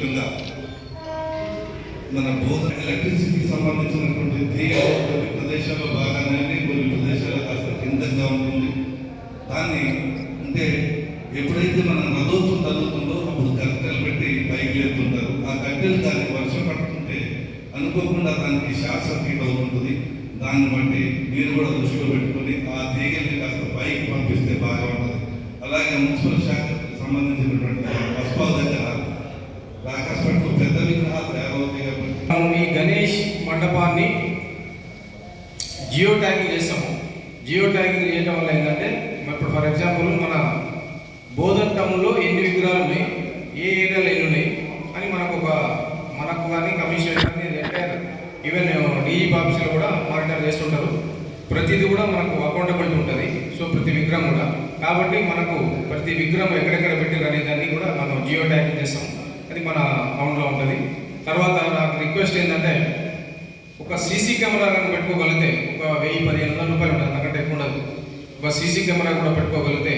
ముఖ్యంగా మన బోధన ఎలక్ట్రిసిటీకి సంబంధించినటువంటి తీగ కొన్ని ప్రదేశాల్లో బాగానే కొన్ని ప్రదేశాల్లో కాస్త కిందగా ఉంటుంది. దాన్ని అంటే ఎప్పుడైతే మనం రథోత్సవం తగ్గుతుందో అప్పుడు కట్టెలు పెట్టి పైకి లేపుతుంటారు. ఆ కట్టెలు దాన్ని వర్షం పడుతుంటే అనుకోకుండా దానికి షార్ట్ సర్క్యూట్ అవుతుంటుంది. దాన్ని బట్టి మీరు కూడా దృష్టిలో పెట్టుకొని ఆ తీగల్ని కాస్త పైకి పంపిస్తే బాగా ఉంటుంది. అలాగే మున్సిపల్ శాఖకు సంబంధించినటువంటి పసుపాల దగ్గర పెద్ద విగ్రహాలు తయారవుతాయి కాబట్టి మనం ఈ గణేష్ మండపాన్ని జియో ట్యాగింగ్ చేస్తాము. జియో ట్యాగింగ్ చేయడం వల్ల ఏంటంటే ఇప్పుడు ఫర్ ఎగ్జాంపుల్ మన బోధన్ టౌన్లో ఎన్ని విగ్రహాలు ఉన్నాయి? ఏ ఏరియాలో ఎన్ని ఉన్నాయి? అని మనకు ఒక మనకు కానీ కమిషన్ కానీ ఎంటైర్ ఈవెన్ డిఈ ఆఫీసులో కూడా మానిటర్ చేస్తుంటారు. ప్రతిది కూడా మనకు అకౌంటబిలిటీ ఉంటుంది. సో ప్రతి విగ్రహం కూడా. కాబట్టి మనకు ప్రతి విగ్రహం ఎక్కడెక్కడ పెట్టారు అనే దాన్ని కూడా మనం జియో ట్యాగింగ్ చేస్తాం గ్రౌండ్లో ఉంటుంది. తర్వాత నాకు రిక్వెస్ట్ ఏంటంటే ఒక సీసీ కెమెరా కానీ పెట్టుకోగలిగితే ఒక వెయ్యి పదిహేను వందల రూపాయలు ఉంటుంది. అంతకంటే ఎక్కువ ఉండదు. ఒక సీసీ కెమెరా కూడా పెట్టుకోగలిగితే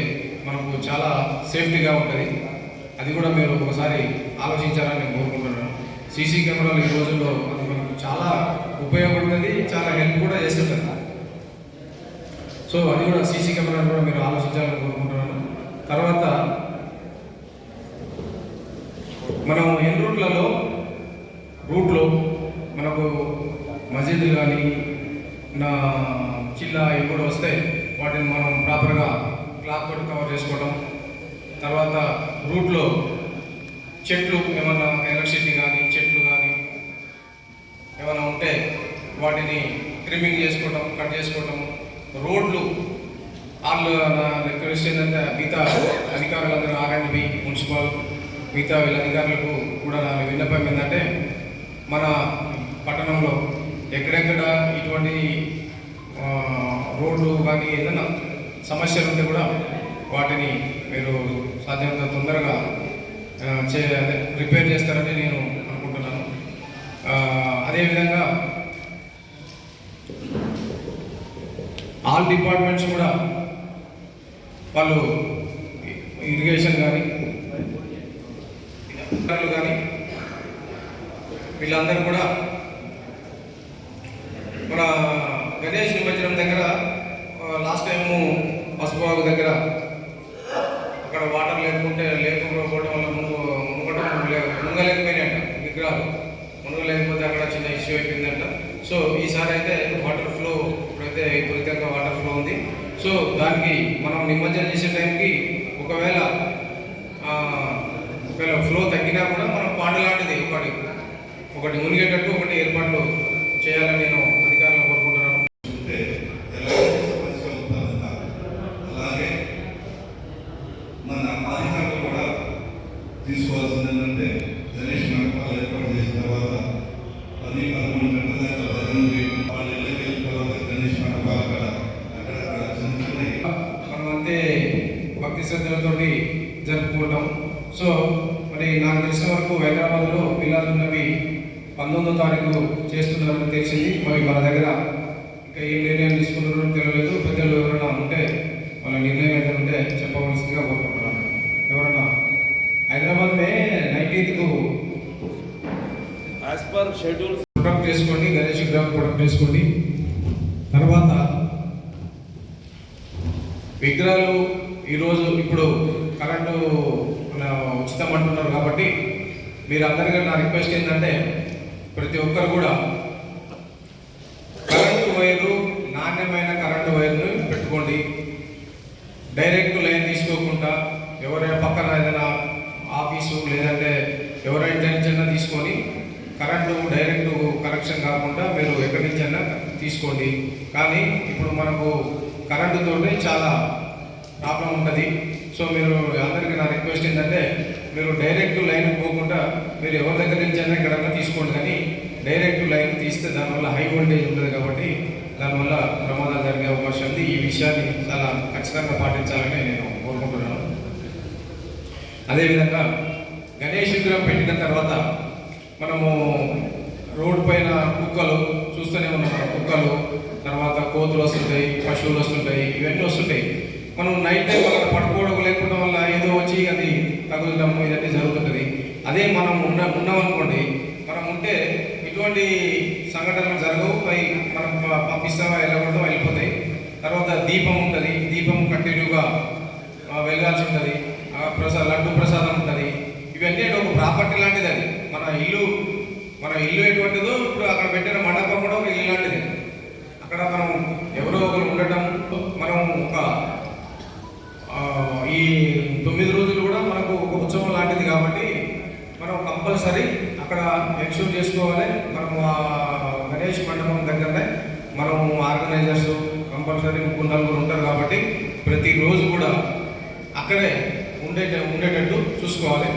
మనకు చాలా సేఫ్టీగా ఉంటుంది. అది కూడా మీరు ఒకసారి ఆలోచించాలని నేను కోరుకుంటున్నాను. సీసీ కెమెరాలు ఈ రోజుల్లో అది మనకు చాలా ఉపయోగపడుతుంది చాలా హెల్ప్ కూడా చేస్తుంటుంది. సో అది కూడా సీసీ కెమెరా కూడా మీరు ఆలోచించాలని కోరుకుంటున్నాను. తర్వాత మనం ఎన్ని రూట్లలో రూట్లో మనకు మసీదులు కానీ నా చిల్లా ఇవి కూడా వస్తే వాటిని మనం ప్రాపర్గా క్లాత్ తోటి కవర్ చేసుకోవడం తర్వాత రూట్లో చెట్లు ఏమన్నా ఎలక్ట్రిసిటీ కానీ చెట్లు కానీ ఏమైనా ఉంటే వాటిని ట్రిమ్మింగ్ చేసుకోవటం కట్ చేసుకోవటం రోడ్లు వాళ్ళు నా రిక్వెస్ట్ ఏంటంటే మిగతా అధికారులందరూ ఆర్ఎండ్బి మున్సిపల్ మిగతా వీళ్ళ అధికారులకు కూడా నా విన్నపం ఏంటంటే మన పట్టణంలో ఎక్కడెక్కడ ఇటువంటి రోడ్లు కానీ ఏదైనా సమస్యలు ఉంటే కూడా వాటిని మీరు సాధ్యమైనంత తొందరగా చే రిపేర్ చేస్తారని నేను అనుకుంటున్నాను. అదేవిధంగా ఆల్ డిపార్ట్మెంట్స్ కూడా వాళ్ళు ఇరిగేషన్ కానీ కానీ వీళ్ళందరూ కూడా మన గణేష్ నిమజ్జనం దగ్గర లాస్ట్ టైము పసుపుబాబు దగ్గర అక్కడ వాటర్ లేకుంటే లేకపోవడం వల్ల మునుగు మునగడం మునగలేకపోయినాయంట విగ్రహాలు. మునగలేకపోతే అక్కడ చిన్న ఇష్యూ అయిపోయిందంట. సో ఈసారి అయితే వాటర్ ఫ్లో ఇప్పుడైతే విపరీతంగా వాటర్ ఫ్లో ఉంది. సో దానికి మనం నిమజ్జనం చేసే టైంకి ఒకవేళ ఫ్లో తగ్గినా కూడా మనం పాండ లాంటిది ఒకటి ఒకటి మునిగేటట్టు ఒకటి ఏర్పాట్లు నాకు తెలిసిన వరకు హైదరాబాద్లో పిల్లలు ఉన్నవి పంతొమ్మిదో తారీఖు చేస్తున్నారని తెలిసింది. మరి మన దగ్గర ఇంకా ఏం నిర్ణయం తీసుకున్నారో తెలియలేదు. పెద్దలు ఎవరైనా ఉంటే వాళ్ళ నిర్ణయం ఏదైనా ఉంటే చెప్పవలసిందిగా కోరుకుంటున్నాను. ఎవరైనా హైదరాబాద్ మే నైన్టీన్త్కు as per schedule. ప్రొడక్ట్ చేసుకోండి. గణేష్ విగ్రహం ప్రొడక్ట్ చేసుకోండి తర్వాత విగ్రహాలు ఈరోజు ఇప్పుడు కరెంటు మన ఉచితం అంటున్నారు కాబట్టి మీరందరికీ నా రిక్వెస్ట్ ఏంటంటే ప్రతి ఒక్కరు కూడా కరెంటు వైరు నాణ్యమైన కరెంటు వైర్ను పెట్టుకోండి. డైరెక్ట్ లైన్ తీసుకోకుండా ఎవరైనా పక్కన ఏదైనా ఆఫీసు లేదంటే ఎవరైనా ఇంటర్నెట్ తీసుకొని కరెంటు డైరెక్ట్ కనెక్షన్ కాకుండా మీరు ఎక్కడి నుంచైనా తీసుకోండి. కానీ ఇప్పుడు మనకు కరెంటుతో చాలా ప్రాబ్లం ఉంటుంది. సో మీరు అందరికీ నా రిక్వెస్ట్ ఏంటంటే మీరు డైరెక్ట్ లైన్ పోకుండా మీరు ఎవరి దగ్గర నుంచి అయినా ఎక్కడన్నా తీసుకోండి. కానీ డైరెక్ట్ లైన్ తీస్తే దానివల్ల హై వోల్టేజ్ ఉంటుంది కాబట్టి దానివల్ల ప్రమాదాలు జరిగే అవకాశం ఉంది. ఈ విషయాన్ని చాలా ఖచ్చితంగా పాటించాలని నేను కోరుకుంటున్నాను. అదేవిధంగా గణేష్ విగ్రహం పెట్టిన తర్వాత మనము రోడ్డు పైన కుక్కలు చూస్తూనే ఉన్నాం కుక్కలు తర్వాత కోతులు వస్తుంటాయి పశువులు వస్తుంటాయి ఇవన్నీ వస్తుంటాయి. మనం నైట్ టైం అక్కడ పట్టుకోవడం లేకపోవడం వల్ల ఏదో వచ్చి అది తగులటం ఇదన్నీ జరుగుతుంటుంది. అదే మనం ఉన్న ఉన్నామనుకోండి మనం ఉంటే ఇటువంటి సంఘటనలు జరగవు. అవి మనం పంపిస్తామా వెళ్ళకూడదు వెళ్ళిపోతాయి. తర్వాత దీపం ఉంటుంది. దీపం కంటిన్యూగా వెలగాల్సి ఉంటుంది. ఆ ప్రసాద్ లడ్డు ప్రసాదం ఉంటుంది. ఇవన్నీ ఒక ప్రాపర్టీ లాంటిది అది. మన ఇల్లు మన ఇల్లు ఎటువంటిదో ఇప్పుడు అక్కడ పెట్టిన మండపం కూడా ఒక ఇల్లు లాంటిది. అక్కడ మనం ఎవరో ఒకరు ఉండటం మనం ఒక ఈ తొమ్మిది రోజులు కూడా మనకు ఒక ఉత్సవం లాంటిది కాబట్టి మనం కంపల్సరీ అక్కడ ఎన్షూర్ చేసుకోవాలి. మనం గణేష్ మండపం దగ్గరనే మనం ఆర్గనైజర్స్ కంపల్సరీ ముగ్గురు నలుగురు ఉంటారు కాబట్టి ప్రతిరోజు కూడా అక్కడే ఉండే ఉండేటట్టు చూసుకోవాలి.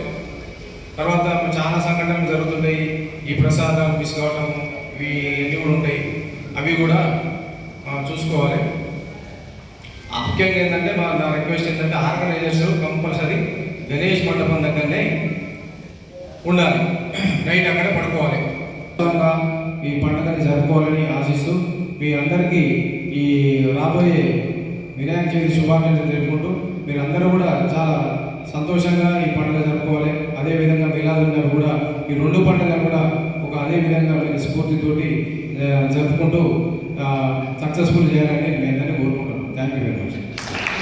తర్వాత చాలా సంఘటనలు జరుగుతుంటాయి. ఈ ప్రసాదం మిస్ కావడం ఇవి అన్నీ కూడా ఉంటాయి. అవి కూడా చూసుకోవాలి. ముఖ్యంగా ఏంటంటే మా నా రిక్వెస్ట్ ఏంటంటే ఆర్గనైజర్స్ కంపల్సరీ గణేష్ మండపం దగ్గరనే ఉండాలి. నైట్ అక్కడ పడుకోవాలి. ఈ పండుగని జరుపుకోవాలని ఆశిస్తూ మీ అందరికీ ఈ రాబోయే వినాయక చవితి శుభాకాంక్షలు తెలుపుకుంటూ మీరందరూ కూడా చాలా సంతోషంగా ఈ పండుగ ఈ రెండు పండుగలు కూడా ఒక అదే విధంగా మీరు స్ఫూర్తితోటి జరుపుకుంటూ సక్సెస్ఫుల్ చేయాలని నేను అందరినీ కోరుకుంటున్నాను. Thank you very much